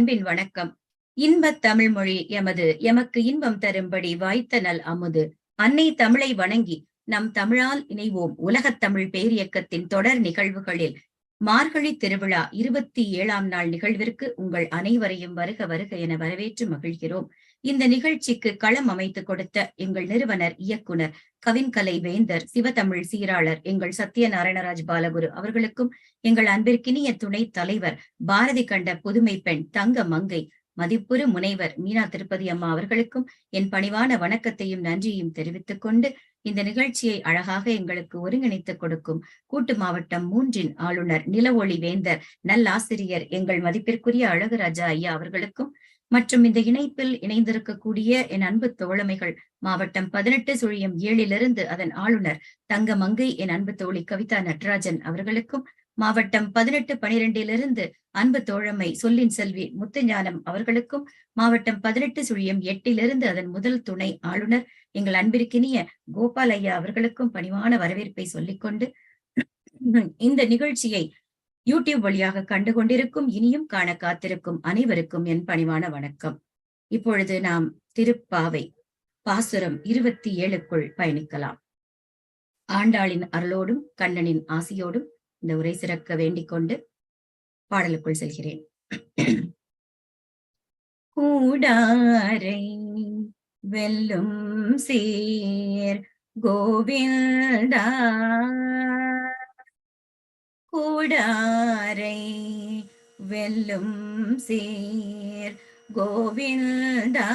அன்பின் வணக்கம். இன்பத் தமிழ் மொழி எமது எமக்கு இன்பம் தரும்படி வாய்த்த நல் அமுது. அன்னை தமிழை வணங்கி நம் தமிழால் இணைவோம் உலகத் தமிழ் பேரியக்கத்தின் தொடர் நிகழ்வுகளில். மார்கழி திருவிழா இருபத்தி ஏழாம் நாள் நிகழ்விற்கு உங்கள் அனைவரையும் வருக வருக என வரவேற்று மகிழ்கிறோம். இந்த நிகழ்ச்சிக்கு களம் அமைத்து கொடுத்த எங்கள் நிறுவனர் இயக்குனர் கவின்கலை வேந்தர் சிவதமிழ் சீராளர் எங்கள் சத்யநாராயணராஜ் பாலகுரு அவர்களுக்கும் எங்கள் அன்பிற்கினிய துணை தலைவர் பாரதி கண்ட புதுமை பெண் தங்க மங்கை மதிப்புறு முனைவர் மீனா திருப்பதி அம்மா அவர்களுக்கும் என் பணிவான வணக்கத்தையும் நன்றியையும் தெரிவித்துக் கொண்டு இந்த நிகழ்ச்சியை அழகாக எங்களுக்கு ஒருங்கிணைத்துக் கொடுக்கும் கூட்டு மாவட்டம் மூன்றின் ஆளுநர் நிலவொளி வேந்தர் நல்லாசிரியர் எங்கள் மதிப்பிற்குரிய அழகுராஜா ஐயா அவர்களுக்கும் மற்றும் இந்த இணைப்பில் இணைந்திருக்கக்கூடிய என் அன்பு தோழமைகள் மாவட்டம் பதினெட்டு சுழியம் ஏழிலிருந்து அதன் ஆளுநர் தங்க மங்கை என் அன்பு தோழி கவிதா நட்ராஜன் அவர்களுக்கும் மாவட்டம் பதினெட்டு பனிரெண்டிலிருந்து அன்பு தோழமை சொல்லின் செல்வி முத்துஞானம் அவர்களுக்கும் மாவட்டம் பதினெட்டு சுழியம் எட்டிலிருந்து அதன் முதல் துணை ஆளுநர் எங்கள் அன்பிற்கினிய கோபால் ஐயா அவர்களுக்கும் பணிவான வரவேற்பை சொல்லிக்கொண்டு இந்த நிகழ்ச்சியை யூடியூப் வழியாக கண்டு கொண்டிருக்கும் இனியும் காண காத்திருக்கும் அனைவருக்கும் என் பணிவான வணக்கம். இப்பொழுது நாம் திருப்பாவை பாசுரம் இருபத்தி ஏழுக்குள் பயணிக்கலாம். ஆண்டாளின் அருளோடும் கண்ணனின் ஆசியோடும் இந்த உரை சிறக்க வேண்டிக் கொண்டு பாடலுக்குள் செல்கிறேன். கூடாரை வெல்லும் சீர் கோவிந்தா கூடாரை வெல்லும் சீர் கோவிந்தா.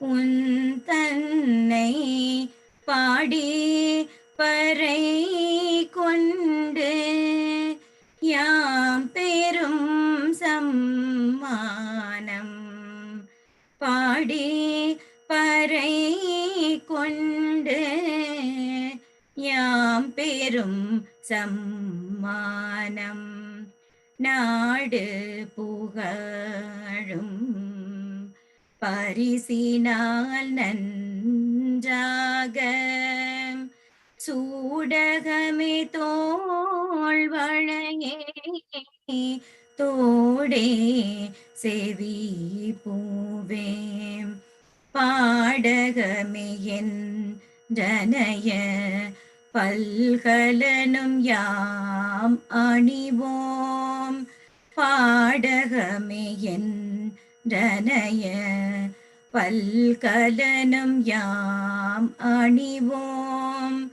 உன் தன்னை பாடி பறை கொண்டு யாம் பெரும் சம்மானம் பாடி பறை கொண்டு யாம் பெரும் மானம் நாடு புகழும். பரிசினால் நன்றாக சூடகமே தோல் வளையே தோடே செவி பூவே. பாடகமே என் ஜனய பல்கலனும் யாம் அணிவோம். பாடகமே என் பல்கலனும் யாம் அணிவோம்.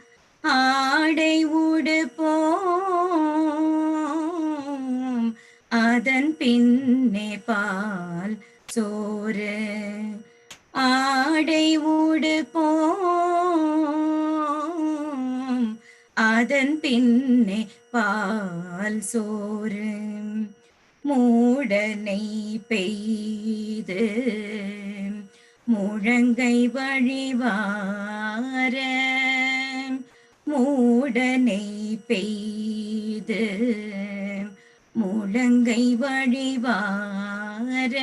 சோறு மூடனை பெய்து முழங்கை வழிவார மூடனை பெய்து முழங்கை வழிவார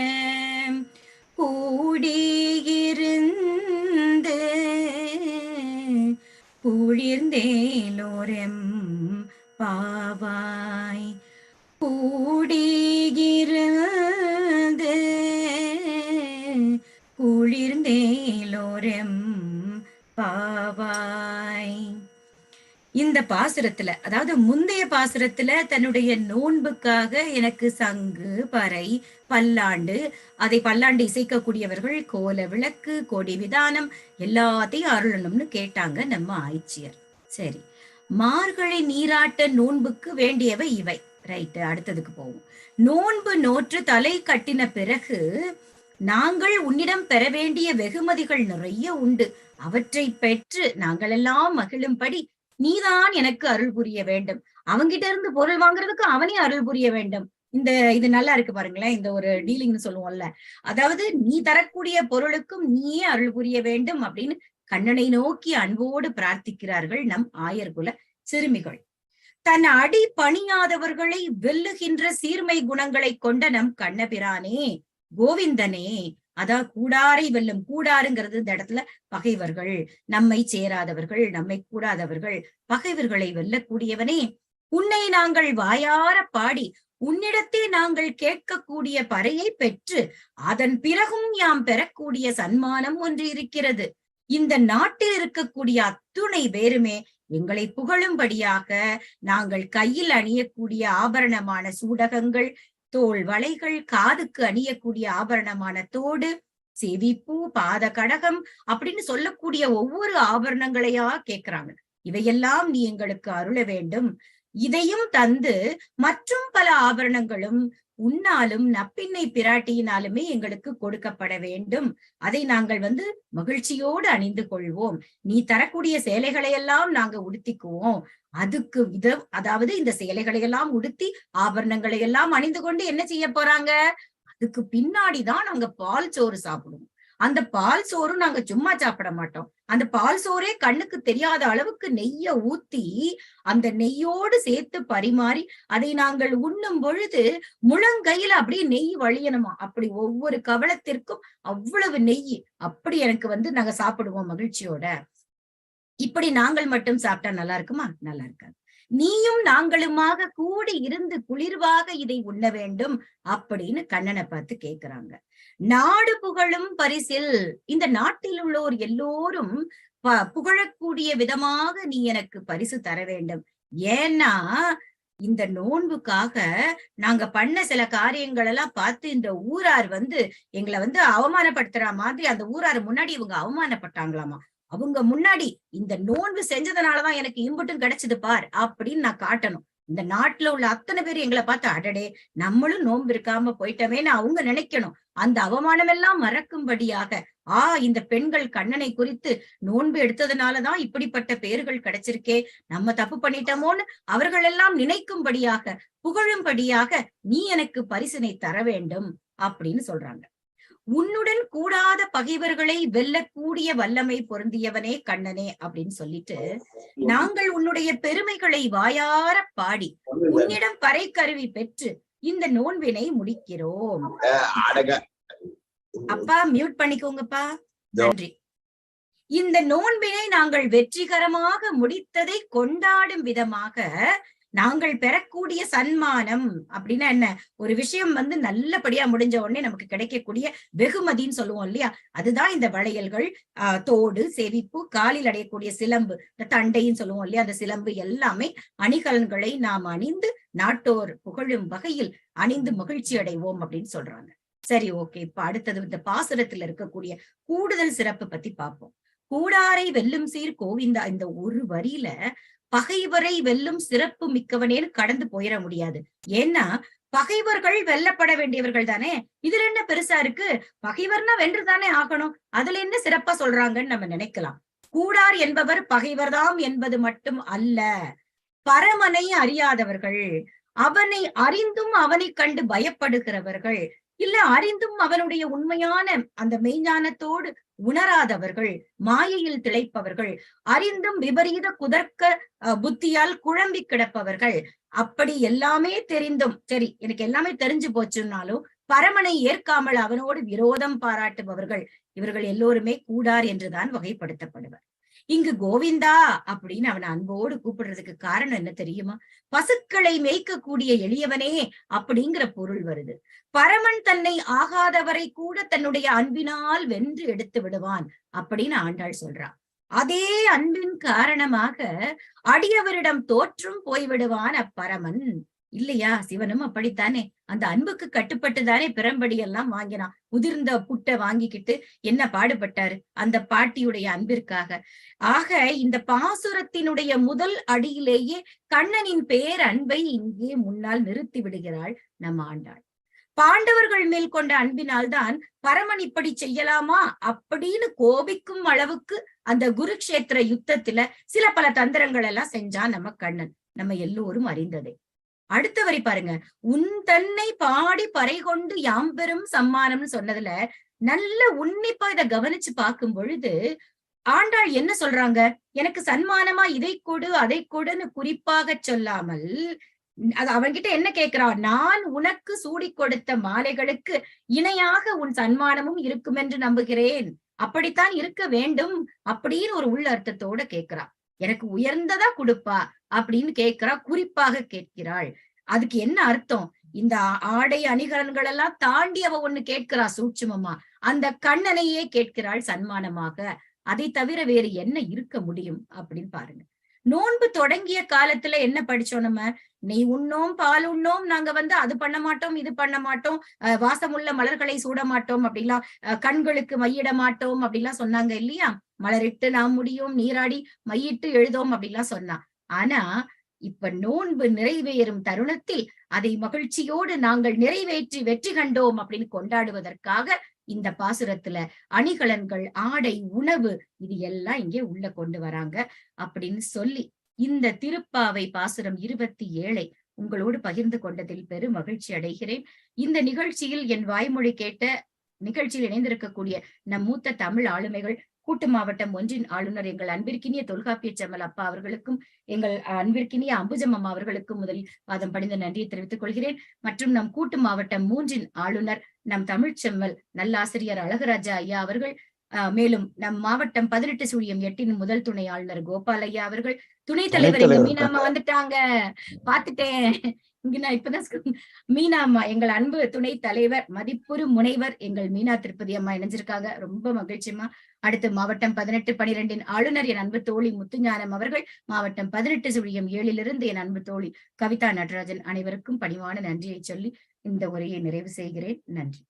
கூடியிருந்து குளிர்ந்தேலோரம் பாவாய் கூடியிருந்து குளிர்ந்தேலோரம் பாவாய். இந்த பாசுரத்துல அதாவது முந்தைய பாசுரத்துல தன்னுடைய நோன்புக்காக எனக்கு சங்கு பறை பல்லாண்டு அதை பல்லாண்டு இசைக்கக்கூடியவர்கள் கோல விளக்கு கொடி விதானம் எல்லாத்தையும் அருளணும்னு கேட்டாங்க நம்ம ஆய்ச்சியர். சரி. மார்கழி நீராட்ட நோன்புக்கு வேண்டியவை இவை. ரைட்டு அடுத்ததுக்கு போவோம். நோன்பு நோற்று தலை கட்டின பிறகு நாங்கள் உன்னிடம் பெற வேண்டிய வெகுமதிகள் நிறைய உண்டு. அவற்றை பெற்று நாங்கள் எல்லாம் மகிழும்படி நீதான் எனக்கு அருள் புரிய வேண்டும். அவங்கிட்ட இருந்து பொருள் வாங்குறதுக்கு அவனே அருள் புரிய வேண்டும். இந்த இது நல்லா இருக்கு பாருங்களேன் இந்த ஒரு டீலிங்னு சொல்லுவோம்ல. அதாவது நீ தரக்கூடிய பொருளுக்கும் நீயே அருள் புரிய வேண்டும் அப்படின்னு கண்ணனை நோக்கி அன்போடு பிரார்த்திக்கிறார்கள் நம் ஆயர்குல சிறுமிகள். தன் அடி பணியாதவர்களை வெல்லுகின்ற சீர்மை குணங்களை கொண்ட நம் கண்ணபிரானே கோவிந்தனே அதான் கூடாரை வெல்லும் கூடாருங்கிறது இந்த இடத்துல பகைவர்கள் நம்மை சேராதவர்கள் நம்மை கூடாதவர்கள் பகைவர்களை வெல்லக்கூடியவனே உன்னை நாங்கள் வாயார பாடி உன்னிடத்தே நாங்கள் கேட்கக்கூடிய பறையை பெற்று அதன் பிறகும் யாம் பெறக்கூடிய சன்மானம் ஒன்று இருக்கிறது. இந்த நாட்டில் இருக்கக்கூடிய அத்துணை பேருமே எங்களை புகழும்படியாக நாங்கள் கையில் அணியக்கூடிய ஆபரணமான சூடகங்கள் தோல் வளைகள் காதுக்கு அணியக்கூடிய ஆபரணமான தோடு செவிப்பூ பாத கடகம் அப்படின்னு சொல்லக்கூடிய ஒவ்வொரு ஆபரணங்களையா கேட்கிறாங்க இவையெல்லாம் நீ எங்களுக்கு அருள வேண்டும். இதையும் தந்து மற்றும் பல ஆபரணங்களும் உன்னாலும் நப்பின்னை பிராட்டியினாலுமே எங்களுக்கு கொடுக்கப்பட வேண்டும். அதை நாங்கள் வந்து மகிழ்ச்சியோடு அணிந்து கொள்வோம். நீ தரக்கூடிய சேலைகளை எல்லாம் நாங்க உடுத்திக்குவோம். அதுக்கு வித அதாவது இந்த சேலைகளை எல்லாம் உடுத்தி ஆபரணங்களை எல்லாம் அணிந்து கொண்டு என்ன செய்ய போறாங்க? அதுக்கு பின்னாடிதான் நாங்க பால் சோறு சாப்பிடுவோம். அந்த பால் சோறும் நாங்க சும்மா சாப்பிட மாட்டோம். அந்த பால் சோறே கண்ணுக்கு தெரியாத அளவுக்கு நெய்ய ஊத்தி அந்த நெய்யோடு சேர்த்து பரிமாறி அதை நாங்கள் உண்ணும் பொழுது முழங்கையில அப்படியே நெய் வழியணுமா? அப்படி ஒவ்வொரு கவலத்திற்கும் அவ்வளவு நெய். அப்படி எனக்கு வந்து நாங்க சாப்பிடுவோம் மகிழ்ச்சியோட. இப்படி நாங்கள் மட்டும் சாப்பிட்டா நல்லா இருக்குமா? நல்லா இருக்காது. நீயும் நாங்களுமாக கூடி இருந்து குளிர்வாக இதை உண்ண வேண்டும் அப்படின்னு கண்ணனை பார்த்து கேக்குறாங்க. நாடு புகழும் பரிசில் இந்த நாட்டில் உள்ளோர் எல்லோரும் புகழக்கூடிய விதமாக நீ எனக்கு பரிசு தர வேண்டும். ஏன்னா இந்த நோன்புக்காக நாங்க பண்ண சில காரியங்கள் எல்லாம் பார்த்து இந்த ஊரார் வந்து எங்களை வந்து அவமானப்படுத்துற மாதிரி அந்த ஊரார் முன்னாடி இவங்க அவமானப்பட்டாங்களாமா? அவங்க முன்னாடி இந்த நோன்பு செஞ்சதுனாலதான் எனக்கு இம்புட்டும் கிடைச்சது பார் அப்படின்னு நான் காட்டணும். இந்த நாட்டுல உள்ள அத்தனை பேர் எங்களை பார்த்து அடடே நம்மளும் நோன்பு இருக்காம போயிட்டோமேன்னு அவங்க நினைக்கணும். அந்த அவமானம் எல்லாம் மறக்கும்படியாக ஆ இந்த பெண்கள் கண்ணனை குறித்து நோன்பு எடுத்ததுனாலதான் இப்படிப்பட்ட பேர்கள் கிடைச்சிருக்கே நம்ம தப்பு பண்ணிட்டோமோன்னு அவர்கள் எல்லாம் நினைக்கும்படியாக புகழும்படியாக நீ எனக்கு பரிசினை தர வேண்டும் அப்படின்னு சொல்றாங்க. உன்னுடன் கூடாத பகைவர்களை வெல்லக்கூடிய வல்லமை பொருந்தியவனே கண்ணனே அப்படின்னு சொல்லிட்டு நாங்கள் உன்னுடைய பெருமைகளை வாயார பாடி உன்னிடம் பறை கருவி பெற்று இந்த நோன்பினை முடிக்கிறோம். அப்பா மியூட் பண்ணிக்கோங்கப்பா. நன்றி. இந்த நோன்பினை நாங்கள் வெற்றிகரமாக முடித்ததை கொண்டாடும் விதமாக நாங்கள் பெறக்கூடிய சன்மானம் அப்படின்னா என்ன? ஒரு விஷயம் வந்து நல்லபடியா முடிஞ்ச உடனே நமக்கு கிடைக்கக்கூடிய வெகுமதின்னு சொல்லுவோம் இல்லையா? அதுதான் இந்த வளையல்கள் ஆஹ் தோடு செவிப்பு காலில் அடையக்கூடிய சிலம்பு இந்த தண்டைன்னு சொல்லுவோம் இல்லையா? அந்த சிலம்பு எல்லாமே அணிகலன்களை நாம் அணிந்து நாட்டோர் புகழும் வகையில் அணிந்து மகிழ்ச்சி அடைவோம் அப்படின்னு சொல்றாங்க. சரி ஓகே. இப்ப அடுத்தது இந்த பாசுரத்துல இருக்கக்கூடிய கூடுதல் சிறப்பு பத்தி பார்ப்போம். கூடாரை வெல்லும் சீர் கோவிந்தா இந்த ஒரு வரியில பகைவரை வெல்லும் சிறப்பு மிக்கவனேன்னு கடந்து போயிட முடியாது. ஏன்னா பகைவர்கள் வெல்லப்பட வேண்டியவர்கள் தானே? இதுல என்ன பெருசா இருக்கு? பகைவர்னா வென்றுதானே ஆகணும். அதுல என்ன சிறப்பா சொல்றாங்கன்னு நம்ம நினைக்கலாம். கூடார் என்பவர் பகைவர்தாம் என்பது மட்டும் அல்ல. பரமனை அறியாதவர்கள் அவனை அறிந்தும் அவனை கண்டு பயப்படுகிறவர்கள் இல்ல அறிந்தும் அவனுடைய உண்மையான அந்த மெய்ஞானத்தோடு உணராதவர்கள் மாயையில் திளைப்பவர்கள் அறிந்தும் விபரீத குதர்க்க புத்தியால் குழம்பி கிடப்பவர்கள். அப்படி எல்லாமே தெரிந்தும் சரி எனக்கு எல்லாமே தெரிஞ்சு போச்சுன்னாலும் பரமனை ஏற்காமல் அவனோடு விரோதம் பாராட்டுபவர்கள் இவர்கள் எல்லோருமே கூடார் என்றுதான் வகைப்படுத்தப்படுவர். இங்கு கோவிந்தா அப்படின்னு அவன் அன்போடு கூப்பிடுறதுக்கு காரணம் என்ன தெரியுமா? பசுக்களை மேய்க்கக்கூடிய எளியவனே அப்படிங்கிற பொருள் வருது. பரமன் தன்னை ஆகாதவரை கூட தன்னுடைய அன்பினால் வென்று எடுத்து விடுவான் அப்படின்னு ஆண்டாள் சொல்றான் அதே அன்பின் காரணமாக அடியவரிடம் தோற்றும் போய்விடுவான் அப்பரமன். இல்லையா? சிவனும் அப்படித்தானே. அந்த அன்புக்கு கட்டுப்பட்டுதானே பிறம்படி எல்லாம் வாங்கினான். உதிர்ந்த புட்டை வாங்கிக்கிட்டு என்ன பாடுபட்டாரு? அந்த பாட்டியுடைய அன்பிற்காக. ஆக இந்த பாசுரத்தினுடைய முதல் அடியிலேயே கண்ணனின் பேர் அன்பை இங்கே முன்னால் நிறுத்தி விடுகிறாள் நம் ஆண்டாள். பாண்டவர்கள் மேல் கொண்ட அன்பினால் தான் பரமன் இப்படி செய்யலாமா? அப்படின்னு கோபிக்கும் அளவுக்கு அந்த குருக்ஷேத்திர யுத்தத்துல சில பல தந்திரங்கள் எல்லாம் செஞ்சான் நம்ம கண்ணன். நம்ம எல்லோரும் அறிந்ததே. அடுத்த வரி பாருங்க. உன் தன்னை பாடி பறை கொண்டு யாம் பெரும் சம்மானம்னு சொன்னதுல நல்ல உன்னிப்பா இத கவனிச்சு பார்க்கும் பொழுது ஆண்டாள் என்ன சொல்றாங்க? எனக்கு சன்மானமா இதை கொடு அதை கொடுன்னு குறிப்பாக சொல்லாமல் அது அவன்கிட்ட என்ன கேட்கிறான் நான் உனக்கு சூடி கொடுத்த மாலைகளுக்கு இணையாக உன் சன்மானமும் இருக்கும் என்று நம்புகிறேன். அப்படித்தான் இருக்க வேண்டும் அப்படின்னு ஒரு உள்ள அர்த்தத்தோட கேட்கிறான் எனக்கு உயர்ந்ததா கொடுப்பா அப்படின்னு கேட்கிறா குறிப்பாக கேட்கிறாள். அதுக்கு என்ன அர்த்தம்? இந்த ஆடை அணிகலன்கள் எல்லாம் தாண்டி அவ ஒண்ணு கேட்கிறா சூட்சுமமா. அந்த கண்ணனையே கேட்கிறாள் சன்மானமாக. அதை தவிர வேறு என்ன இருக்க முடியும் அப்படின்னு பாருங்க. நோன்பு தொடங்கிய காலத்துல என்ன படிச்சோம் நம்ம? நெய் உண்ணோம் பால் உண்ணோம் நாங்க வந்து அது பண்ண மாட்டோம் இது பண்ண மாட்டோம் வாசமுள்ள மலர்களை சூட மாட்டோம் அப்படிலாம் கண்களுக்கு மையிட மாட்டோம் அப்படிலாம் சொன்னாங்க இல்லையா? மலரிட்டு நாம் முடியும் நீராடி மையிட்டு எழுதோம் அப்படிலாம் சொன்னா. ஆனா இப்ப நோன்பு நிறைவேறும் தருணத்தில் அதை மகிழ்ச்சியோடு நாங்கள் நிறைவேற்றி வெற்றி கண்டோம் அப்படின்னு கொண்டாடுவதற்காக இந்த பாசுரத்துல அணிகலன்கள் ஆடை உணவு இது எல்லாம் இங்கே உள்ள கொண்டு வராங்க அப்படின்னு சொல்லி இந்த திருப்பாவை பாசுரம் இருபத்தி ஏழை உங்களோடு பகிர்ந்து கொண்டதில் பெரும் மகிழ்ச்சி அடைகிறேன். இந்த நிகழ்ச்சியில் என் வாய்மொழி கேட்ட நிகழ்ச்சியில் இணைந்திருக்கக்கூடிய நம் மூத்த தமிழ் ஆளுமைகள் கூட்டு மாவட்டம் ஒன்றின் ஆளுநர் எங்கள் அன்பிற்கினிய தொல்காப்பிய செம்மல் அப்பா அவர்களுக்கும் எங்கள் அன்பிற்கினிய அம்புஜம் அம்மா அவர்களுக்கும் முதலில் பாதம் படிந்த நன்றியை தெரிவித்துக் கொள்கிறேன். மற்றும் நம் கூட்டு மாவட்டம் மூன்றின் ஆளுநர் நம் தமிழ்ச் செம்மல் நல்லாசிரியர் அழகராஜா ஐயா அவர்கள் மேலும் நம் மாவட்டம் பதினெட்டு சூழியம் எட்டின் முதல் துணை ஆளுநர் கோபால் அவர்கள் துணைத் தலைவர் எங்க மீனாமா வந்துட்டாங்க. பாத்துட்டேன் இங்க நான் இப்பதான் மீனாம்மா எங்கள் அன்பு துணை தலைவர் மதிப்புறு முனைவர் எங்கள் மீனா திருப்பதி அம்மா இணைஞ்சிருக்காங்க. ரொம்ப மகிழ்ச்சிமா அடுத்து மாவட்டம் பதினெட்டு பனிரெண்டின் ஆளுநர் என் அன்பு தோழி முத்துஞானம் அவர்கள். மாவட்டம் பதினெட்டு சுழியம் ஏழிலிருந்து என் அன்பு தோழி கவிதா நடராஜன் அனைவருக்கும் பணிவான நன்றியை சொல்லி இந்த உரையை நிறைவு செய்கிறேன். நன்றி.